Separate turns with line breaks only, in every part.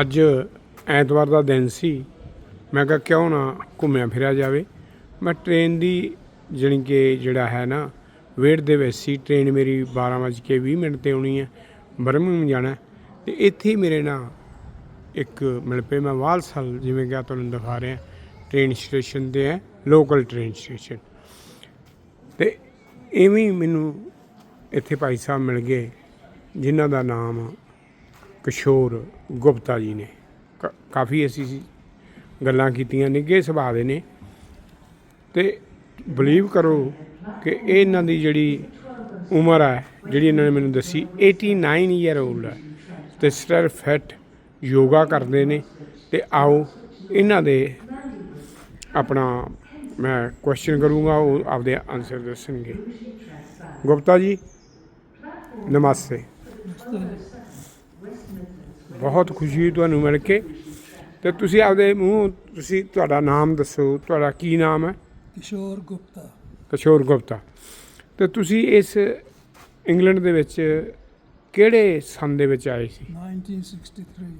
ਅੱਜ ਐਤਵਾਰ ਦਾ ਦਿਨ ਸੀ। ਮੈਂ ਕਿਹਾ, ਕਿਉਂ ਨਾ ਘੁੰਮਿਆ ਫਿਰਿਆ ਜਾਵੇ? ਮੈਂ ਟ੍ਰੇਨ ਦੀ ਜਾਣੀ ਕਿ ਜਿਹੜਾ ਹੈ ਨਾ ਵੇਟ ਦੇ ਵਿੱਚ ਸੀ। ਟ੍ਰੇਨ ਮੇਰੀ 12:20 ਮਿੰਟ ਤੇ ਆਉਣੀ ਹੈ। ਬਰਮਿੰਘਮ ਜਾਣਾ ਹੈ। ਤੇ ਇੱਥੇ ਮੇਰੇ ਨਾਲ ਇੱਕ ਮਿਲ ਪਏ। ਮੈਂ ਵਾਲਸਲ ਜਿਵੇਂ ਕਿ ਤੁਹਾਨੂੰ ਦਿਖਾ ਰਿਹਾ ਟ੍ਰੇਨ ਸਟੇਸ਼ਨ ਤੇ ਹੈ ਲੋਕਲ ਟ੍ਰੇਨ ਸਟੇਸ਼ਨ ਤੇ ਐਵੇਂ ਮੈਨੂੰ ਇੱਥੇ ਭਾਈ ਸਾਹਿਬ ਮਿਲ ਗਏ, ਜਿਨ੍ਹਾਂ ਦਾ ਨਾਮ ਕਿਸ਼ੋਰ ਗੁਪਤਾ ਜੀ ਨੇ। ਕ- ਕਾਫੀ ਅਸੀਂ ਗੱਲਾਂ ਕੀਤੀਆਂ ਨਿੱਘੇ ਸੁਭਾਅ ਦੇ ਨੇ। ਤੇ ਬਲੀਵ ਕਰੋ ਕਿ ਇਹਨਾਂ ਦੀ ਜਿਹੜੀ ਉਮਰ ਹੈ, ਜਿਹੜੀ ਇਹਨਾਂ ਨੇ ਮੈਨੂੰ ਦੱਸੀ 89 ਈਅਰ 올ਡ ਹੈ। ਤੇ ਸਟਰ ਫਿਟ ਯੋਗਾ ਕਰਦੇ ਨੇ। ਤੇ ਆਓ ਇਹਨਾਂ ਦੇ ਆਪਣਾ ਮੈਂ ਕੁਐਸਚਨ ਕਰੂੰਗਾ, ਉਹ ਆਪਦੇ ਆਨਸਰ ਦੱਸਣਗੇ। ਗੁਪਤਾ ਜੀ ਨਮਸਤੇ। ਬਹੁਤ ਖੁਸ਼ੀ ਹੋਈ ਤੁਹਾਨੂੰ ਮਿਲ ਕੇ। ਤੇ ਤੁਸੀਂ ਆਪਦੇ ਮੂੰਹ ਤੁਸੀਂ ਤੁਹਾਡਾ ਨਾਮ ਦੱਸੋ ਤੁਹਾਡਾ ਕੀ ਨਾਮ ਹੈ?
ਕਿਸ਼ੋਰ ਗੁਪਤਾ।
ਕਿਸ਼ੋਰ ਗੁਪਤਾ। ਤੇ ਤੁਸੀਂ ਇਸ ਇੰਗਲੈਂਡ ਦੇ ਵਿੱਚ ਕਿਹੜੇ ਸੰਨ ਦੇ ਵਿੱਚ ਆਏ ਸੀ?
1963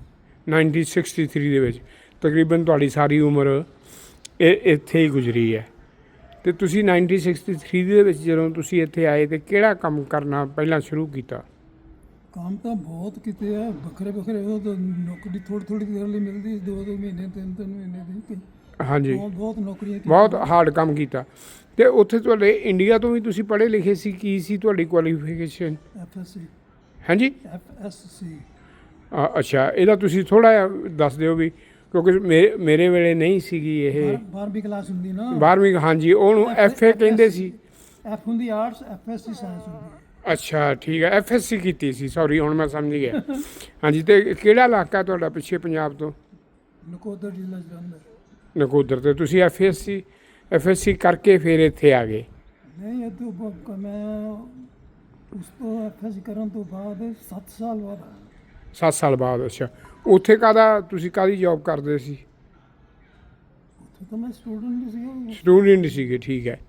1963 ਦੇ ਵਿੱਚ। ਤਕਰੀਬਨ ਤੁਹਾਡੀ ਸਾਰੀ ਉਮਰ ਇਹ ਇੱਥੇ ਹੀ ਗੁਜ਼ਰੀ ਹੈ। ਤੇ ਤੁਸੀਂ 1963 ਦੇ ਵਿੱਚ ਜਦੋਂ ਤੁਸੀਂ ਇੱਥੇ ਆਏ ਤੇ ਕਿਹੜਾ ਕੰਮ ਕਰਨਾ ਪਹਿਲਾਂ ਸ਼ੁਰੂ ਕੀਤਾ?
ਕੰਮ ਤਾਂ ਬਹੁਤ ਕੀਤੇ ਆ ਵੱਖਰੇ ਵੱਖਰੇ ਉਹ ਤਾਂ ਨੌਕਰੀ ਥੋੜੀ ਥੋੜੀ ਦੇਰ ਲਈ ਮਿਲਦੀ ਦੋ ਦੋ ਮਹੀਨੇ ਤਿੰਨ ਤਿੰਨ ਮਹੀਨੇ ਦੀ
ਹਾਂਜੀ।
ਬਹੁਤ ਬਹੁਤ ਨੌਕਰੀਆਂ ਕੀਤੀਆਂ।
ਬਹੁਤ ਹਾਰਡ ਕੰਮ ਕੀਤਾ। ਤੇ ਉੱਥੇ ਤੁਹਾਡੇ ਇੰਡੀਆ ਤੋਂ ਵੀ ਤੁਸੀਂ ਪੜ੍ਹੇ ਲਿਖੇ ਸੀ ਕੀ ਸੀ ਤੁਹਾਡੀ ਕੁਆਲੀਫਿਕੇਸ਼ਨ
ਐਫਐਸਸੀ
ਹਾਂਜੀ?
ਐਫਐਸਸੀ
ਅ- ਅੱਛਾ ਇਹਦਾ ਤੁਸੀਂ ਥੋੜਾ ਜਿਹਾ ਦੱਸ ਦਿਓ ਵੀ ਕਿਉਂਕਿ ਮੇ- ਮੇਰੇ ਵੇਲੇ ਨਹੀਂ ਸੀਗੀ ਇਹ।
12ਵੀਂ ਕਲਾਸ ਹੁੰਦੀ ਨਾ।
12ਵੀਂ ਹਾਂਜੀ ਉਹਨੂੰ ਐਫਏ ਕਹਿੰਦੇ ਸੀ।
ਐਫ ਹੁੰਦੀ ਆਰਟਸ ਐਫਐਸਸੀ ਸਾਇੰਸ ਹੁੰਦੀ।
ਅੱਛਾ ਠੀਕ ਹੈ। ਐਫਐਸਸੀ ਕੀਤੀ ਸੀ ਸੌਰੀ ਹੁਣ ਮੈਂ ਸਮਝ ਗਿਆ। ਹਾਂਜੀ ਤੇ ਕਿਹੜਾ ਇਲਾਕਾ ਤੁਹਾਡਾ ਪਿੱਛੇ ਪੰਜਾਬ ਤੋਂ?
ਨਕੋਦਰ ਜ਼ਿਲ੍ਹਾ ਜਲੰਧਰ।
ਨਕੋਦਰ ਤੇ ਤੁਸੀਂ ਐਫਐਸਸੀ ਐਫਐਸਸੀ ਕਰਕੇ ਫਿਰ ਇੱਥੇ ਆ ਗਏ।
ਨਹੀਂ ਇਹ ਤੋਂ ਬ- ਮੈਂ ਉਸ ਤੋਂ ਐਫਐਸਸੀ ਕਰਨ ਤੋਂ ਬਾਅਦ 7 ਸਾਲ ਬਾਅਦ ਆਇਆ।
7 ਸਾਲ ਬਾਅਦ ਅੱਛਾ। ਉੱਥੇ ਕਾਦਾ ਤੁਸੀਂ ਕਾਦੀ ਜੌਬ ਕਰਦੇ ਸੀ?
ਉੱਥੇ ਤਾਂ ਮੈਂ ਸਟੂਡੈਂਟ ਸੀਗਾ।
ਸਟੂਡੈਂਟ ਸੀਗੇ ਠੀਕ ਹੈ।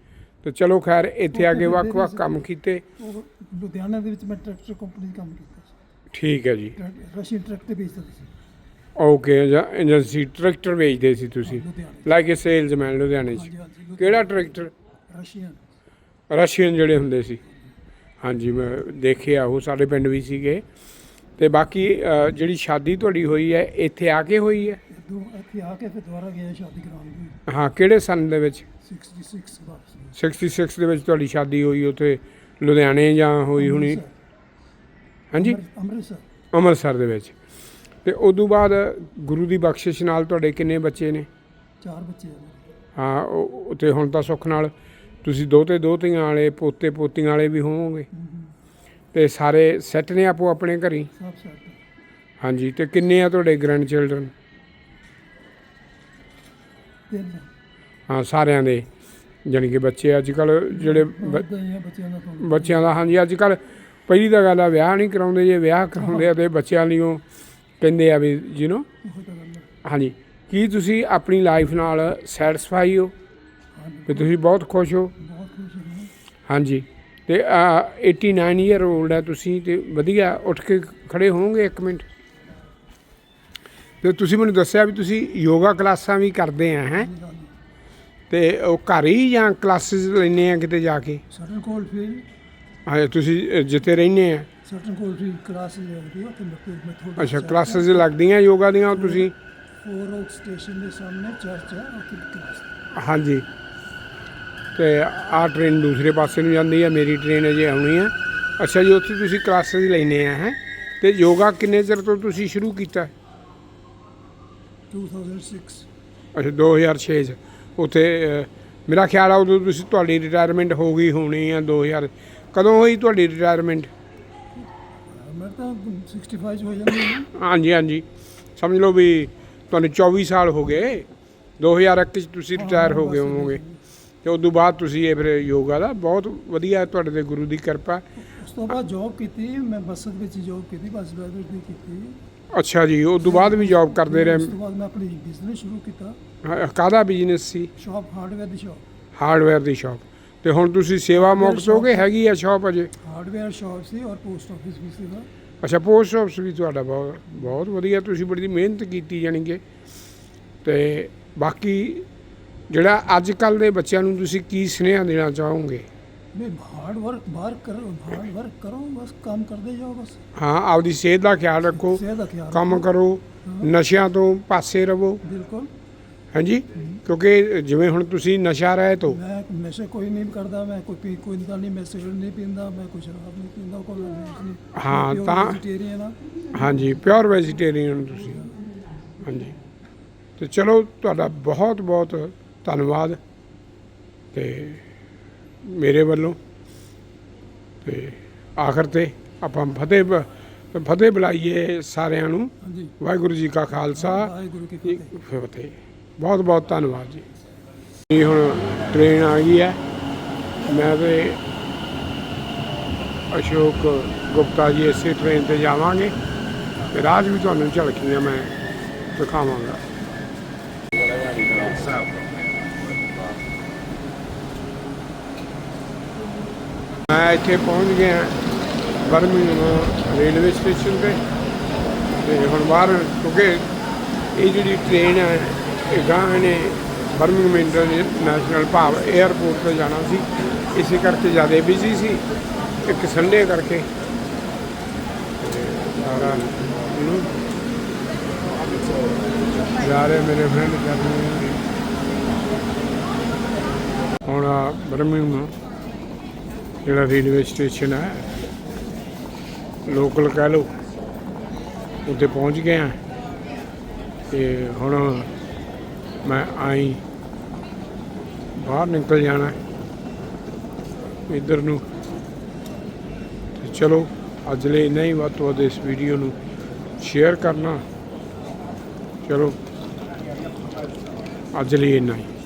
ਤੇ ਚਲੋ ਖੈਰ ਇੱਥੇ ਆ ਕੇ ਵੱਖ-ਵੱਖ ਕੰਮ ਕੀਤੇ।
ਉਹ ਲੁਧਿਆਣਾ ਦੇ ਵਿੱਚ ਮੈਂ ਟਰੈਕਟਰ ਕੰਪਨੀ 'ਚ ਕੰਮ ਕੀਤਾ ਸੀ।
ਠੀਕ ਹੈ ਜੀ।
ਟਰੈਕ- ਰਸ਼ੀਅਨ ਟਰੈਕਟਰ ਵੇਚਦਾ ਸੀ।
ਓਕੇ ਏਜੰਸੀ ਟਰੈਕਟਰ ਵੇਚਦੇ ਸੀ ਤੁਸੀਂ?
ਲੁਧਿਆਣੇ।
ਲਾਈਕ ਸੇਲਜ਼ਮੈਨ ਲੁਧਿਆਣੇ 'ਚ।
ਹਾਂਜੀ ਹਾਂਜੀ
ਕਿਹੜਾ ਟਰੈਕਟਰ?
ਰਸ਼ੀਅਨ।
ਰਸ਼ੀਅਨ ਜਿਹੜੇ ਹੁੰਦੇ ਸੀ। ਹਾਂਜੀ ਮੈਂ ਦੇਖਿਆ ਉਹ ਸਾਡੇ ਪਿੰਡ ਵੀ ਸੀਗੇ। ਤੇ ਬਾਕੀ ਅ, ਜਿਹੜੀ ਸ਼ਾਦੀ ਤੁਹਾਡੀ ਹੋਈ ਹੈ ਇੱਥੇ ਆ ਕੇ ਹੋਈ ਹੈ?
ਇੱਥੇ ਆ ਕੇ ਫਿਰ ਦੁਬਾਰਾ ਗਿਆ ਸ਼ਾਦੀ ਕਰਾਉਣ ਲਈ
ਹਾਂ ਕਿਹੜੇ ਸਨ ਦੇ ਵਿੱਚ?
66 ਵਾਪਸ।
66 ਦੇ ਵਿੱਚ ਤੁਹਾਡੀ ਸ਼ਾਦੀ ਹੋਈ ਉੱਥੇ ਲੁਧਿਆਣੇ ਜਾਂ ਹੋਈ ਹੋਣੀ। ਹਾਂਜੀ?
ਅੰਮ੍ਰਿਤ- ਅੰਮ੍ਰਿਤਸਰ।
ਅੰਮ੍ਰਿਤਸਰ ਦੇ ਵਿੱਚ। ਤੇ ਉਦੋਂ ਬਾਅਦ ਗੁਰੂ ਦੀ ਬਖਸ਼ਿਸ਼ ਨਾਲ ਤੁਹਾਡੇ ਕਿੰਨੇ ਬੱਚੇ ਨੇ?
ਚਾਰ ਬੱਚੇ ਆ ਮੇਰੇ।
ਹਾਂ ਉਹ ਤੇ ਹੁਣ ਤਾਂ ਸੁੱਖ ਨਾਲ ਤੁਸੀਂ ਦੋਤੇ ਦੋਤੀਆਂ ਵਾਲੇ ਪੋਤੇ ਪੋਤੀਆਂ ਵਾਲੇ ਵੀ ਹੋਵੋਗੇ। ਤੇ ਸਾਰੇ ਸੈੱਟ ਨੇ ਆਪੋ ਆਪਣੇ ਘਰੀ?
ਸਭ ਸੈਟ
ਹਾਂਜੀ ਤੇ ਕਿੰਨੇ ਆ ਤੁਹਾਡੇ ਗ੍ਰੈਂਡ ਚਿਲਡਰਨ?
ਤਿੰਨ।
ਹਾਂ ਸਾਰਿਆਂ ਦੇ। ਜਾਣੀ ਕਿ ਬੱਚੇ ਅੱਜ ਕੱਲ ਜਿਹੜੇ
ਬੱਚਿਆਂ ਦਾ
ਹਾਂਜੀ ਅੱਜ ਕੱਲ ਪਹਿਲੀ ਤਾਂ ਗੱਲ ਆ ਵਿਆਹ ਨਹੀਂ ਕਰਾਉਂਦੇ ਜੇ ਵਿਆਹ ਕਰਾਉਂਦੇ ਆ ਤੇ ਬੱਚਿਆਂ ਲਈ ਉਹ ਕਹਿੰਦੇ ਆ ਵੀ ਯੂ
ਨੋ
ਹਾਂਜੀ ਕੀ ਤੁਸੀਂ ਆਪਣੀ ਲਾਈਫ ਨਾਲ ਸੈਟੀਸਫਾਈ ਹੋ?
ਹਾਂਜੀ,
ਤੁਸੀਂ ਬਹੁਤ ਖੁਸ਼ ਹੋ? ਹਾਂਜੀ ਤੇ ਆ 89 ਈਅਰ 올ਡ ਹੈ ਤੁਸੀਂ ਤੇ ਵਧੀਆ ਉੱਠ ਕੇ ਖੜੇ ਹੋਵੋਗੇ ਇੱਕ ਮਿੰਟ? ਤੇ ਤੁਸੀਂ ਮੈਨੂੰ ਦੱਸਿਆ ਵੀ ਤੁਸੀਂ ਯੋਗਾ ਕਲਾਸਾਂ ਵੀ ਕਰਦੇ ਆ ਹੈ? ਤੇ ਉਹ ਘਰ ਹੀ ਜਾਂ ਕਲਾਸਿਸ ਲੈਂਦੇ ਆ ਕਿਤੇ ਜਾ ਕੇ?
ਸਟਨ ਕੋਲ ਫੀਲਡ
ਹਾਂ। ਤੁਸੀਂ ਜਿੱਥੇ ਰਹਿੰਦੇ ਆ।
ਸਟਨ ਕੋਲ ਫੀਲਡ ਕਲਾਸ ਲੱਗਦੀ ਹੈ ਤੇ ਮੈਂ ਮੈਂ ਥੋੜਾ
ਅੱਛਾ ਕਲਾਸਿਸ ਲੱਗਦੀਆਂ ਯੋਗਾ ਦੀਆਂ ਤੁਸੀਂ?
ਫੋਰ ਆਊਟ ਸਟੇਸ਼ਨ ਦੇ ਸਾਹਮਣੇ ਚਰਚ ਹੈ ਉੱਥੇ ਕਲਾਸ
ਹਾਂਜੀ। ਤੇ ਆਹ ਟ੍ਰੇਨ ਦੂਸਰੇ ਪਾਸੇ ਨੂੰ ਜਾਂਦੀ ਹੈ ਮੇਰੀ ਟ੍ਰੇਨ ਅਜੇ ਆਉਣੀ ਹੈ ਅੱਛਾ ਜੀ ਉੱਥੇ ਤੁਸੀਂ ਕਲਾਸਿਸ ਲੈਂਦੇ ਆ ਹੈ? ਤੇ ਯੋਗਾ ਕਿੰਨੇ ਚਿਰ ਤੋਂ ਤੁਸੀਂ ਸ਼ੁਰੂ ਕੀਤਾ?
2006
ਅੱਛਾ 2006 ਚ। ਉੱਥੇ ਮੇਰਾ ਖਿਆਲ ਆ ਉਦੋਂ ਤੁਸੀਂ ਤੁਹਾਡੀ ਰਿਟਾਇਰਮੈਂਟ ਹੋ ਗਈ ਹੋਣੀ ਆ 2000 ਕਦੋਂ ਹੋਈ ਤੁਹਾਡੀ ਰਿਟਾਇਰਮੈਂਟ
ਮੈਂ ਤਾਂ 65 ਹੋ ਜਾਂਦੀ ਹਾਂ।
ਹਾਂਜੀ ਹਾਂਜੀ। ਸਮਝ ਲਓ ਵੀ ਤੁਹਾਨੂੰ 24 ਸਾਲ ਹੋ ਗਏ। 2001 ਚ ਤੁਸੀਂ ਰਿਟਾਇਰ ਹੋ ਗਏ ਹੋਵੋਗੇ। ਤੇ ਉਸ ਤੋਂ ਬਾਅਦ ਤੁਸੀਂ ਇਹ ਫਿਰ ਯੋਗਾ ਦਾ ਬਹੁਤ ਵਧੀਆ ਤੁਹਾਡੇ ਤੇ ਗੁਰੂ ਦੀ ਕਿਰਪਾ।
ਉਸ ਤੋਂ ਬਾਅਦ ਜੌਬ ਕੀਤੀ ਮੈਂ ਬੱਸ ਦੇ ਵਿੱਚ ਜੌਬ ਕੀਤੀ ਬੱਸ ਡਰਾਈਵਰ ਦੀ ਕੀਤੀ।
ਅੱਛਾ ਜੀ ਉਸ ਤੋਂ ਬਾਅਦ ਵੀ ਜੌਬ ਕਰਦੇ
ਉਸ
ਰਹੇ
ਤੋਂ ਬਾਅਦ ਮੈਂ ਆਪਣੀ ਬਿਜ਼ਨਸ ਸ਼ੁਰੂ ਕੀਤਾ।
ਹਾਂ, ਕਾਹਦਾ ਬਿਜ਼ਨਸ ਸੀ?
ਸ਼ਾਪ ਹਾਰਡਵੇਅਰ ਦੀ ਸ਼ਾਪ
ਹਾਰਡਵੇਅਰ ਦੀ ਸ਼ਾਪ ਤੇ ਹੁਣ ਤੁਸੀਂ ਸੇਵਾ ਮੁਕਤ ਹੋ ਗਏ ਹੈਗੀ ਆ ਸ਼ਾਪ ਅਜੇ?
ਹਾਰਡਵੇਅਰ ਸ਼ਾਪ ਸੀ ਔਰ ਪੋਸਟ ਆਫਿਸ ਵੀ ਸੀਗਾ।
ਅੱਛਾ ਪੋਸਟ ਆਫਿਸ ਵੀ ਤੁਹਾਡਾ ਬਹੁਤ ਬਹੁਤ ਵਧੀਆ। ਤੁਸੀਂ ਬੜੀ ਮਿਹਨਤ ਕੀਤੀ ਜਾਣੀ ਕਿ। ਤੇ ਬਾਕੀ ਜਿਹੜਾ ਅੱਜ ਕੱਲ ਦੇ ਬੱਚਿਆਂ ਨੂੰ ਤੁਸੀਂ ਕੀ ਸੁਨੇਹਾ ਦੇਣਾ ਚਾਹੋਗੇ?
ਨਹੀਂ ਹਾਰਡ ਵਰਕ ਬਾਹਰ ਕਰੋ ਹਾਰਡ ਵਰਕ ਕਰੋ ਬਸ ਕੰਮ ਕਰਦੇ ਜਾਓ ਬਸ।
ਹਾਂ ਆਪਦੀ ਸਿਹਤ ਦਾ ਖਿਆਲ ਰੱਖੋ
ਸਿਹਤ ਦਾ ਖਿਆਲ
ਕੰਮ ਕਰੋ ਨਸ਼ਿਆਂ ਤੋਂ ਪਾਸੇ ਰਹੋ।
ਬਿਲਕੁਲ।
ਹਾਂਜੀ? ਕਿਉਂਕਿ ਜਿਵੇਂ ਹੁਣ ਤੁਸੀਂ ਨਸ਼ਾ ਰਹਿਤ ਹੋ
ਮੈਂ ਨਸ਼ੇ ਕੋਈ ਨਹੀਂ ਕਰਦਾ ਮੈਂ ਕੋਈ ਪੀ ਕੋਈ ਗੱਲ ਨਹੀਂ ਮੈਂ ਸਿਗਰਟ ਨਹੀਂ ਪੀਂਦਾ ਮੈਂ ਕੋਈ ਸ਼ਰਾਬ ਨਹੀਂ ਪੀਂਦਾ ਕੋਈ ਨਹੀਂ।
ਹਾਂ, ਤਾਂ-
ਵੈਜੀਟੇਰੀਅਨ ਆ।
ਹਾਂਜੀ ਪਿਓਰ ਵੈਜੀਟੇਰੀਅਨ ਤੁਸੀਂ। ਹਾਂਜੀ। ਤੇ ਚਲੋ ਤੁਹਾਡਾ ਬਹੁਤ ਬਹੁਤ ਧੰਨਵਾਦ। ਤੇ ਮੇਰੇ ਵੱਲੋਂ। ਤੇ ਆਖਰ ਤੇ ਆਪਾਂ ਫਤਿਹ ਬ- ਫਤਿਹ ਬੁਲਾਈਏ ਸਾਰਿਆਂ ਨੂੰ।
ਹਾਂਜੀ।
ਵਾਹਿਗੁਰੂ ਜੀ ਕਾ ਖਾਲਸਾ।
ਵਾਹਿਗੁਰੂ ਕੀ
ਜੀ
ਫਤਿਹ।
ਕੀ ਫਤਿਹ। ਬਹੁਤ ਬਹੁਤ ਧੰਨਵਾਦ ਜੀ। ਇਹ ਹੁਣ ਟ੍ਰੇਨ ਆ ਗਈ ਹੈ। ਮੈਂ ਤੇ ਅਸ਼ੋਕ ਗੁਪਤਾ ਜੀ ਇਸੇ ਟ੍ਰੇਨ ਤੇ ਜਾਵਾਂਗੇ। ਤੇ 'ਚ ਵੀ ਤੁਹਾਨੂੰ ਝਲਕੀਆਂ ਮੈਂ ਦਿਖਾਵਾਂਗਾ। ਮੈਂ ਇੱਥੇ ਪਹੁੰਚ ਗਿਆ ਬਰਮਿੰਘਮ ਰੇਲਵੇ ਸਟੇਸ਼ਨ ਤੇ। ਤੇ ਹੁਣ ਬਾਹਰ ਕਿਉਂਕਿ ਇਹ ਜਿਹੜੀ ਟ੍ਰੇਨ ਹੈ, ਇਹ ਗਾਂ ਨੇ ਬਰਮਿੰਘਮ ਇੰਟਰਨੈਸ਼ਨਲ ਭਾਵ 에ਅਰਪੋਰਟ ਤੇ ਜਾਣਾ ਸੀ। ਇਸੇ ਕਰਕੇ ਜ਼ਿਆਦਾ ਬਿਜ਼ੀ ਸੀ, ਇੱਕ ਸੰਡੇ ਕਰਕੇ। ਸਾਰਾ ਨੂੰ ਜਾ ਰਹੇ ਮੇਰੇ ਫਰੈਂਡ ਕਰਦੇ ਹੁਣ ਬਰਮਿੰਘਮ ਜਿਹੜਾ ਰੇਲਵੇ ਸਟੇਸ਼ਨ ਹੈ ਲੋਕਲ ਕਹਿ ਲਓ, ਉੱਥੇ ਪਹੁੰਚ ਗਏ ਹਾਂ ਤੇ ਹੁਣ ਮੈਂ ਆਈ, ਬਾਹਰ ਨਿਕਲ ਜਾਣਾ, ਇੱਧਰ ਨੂੰ। ਤੇ ਚਲੋ, ਅੱਜ ਲਈ ਇੰਨਾ ਹੀ, ਵੱਧ ਤੋਂ ਵੱਧ ਇਸ ਵੀਡੀਓ ਨੂੰ ਸ਼ੇਅਰ ਕਰਨਾ। ਚਲੋ, ਅੱਜ ਲਈ ਇੰਨਾ ਹੀ।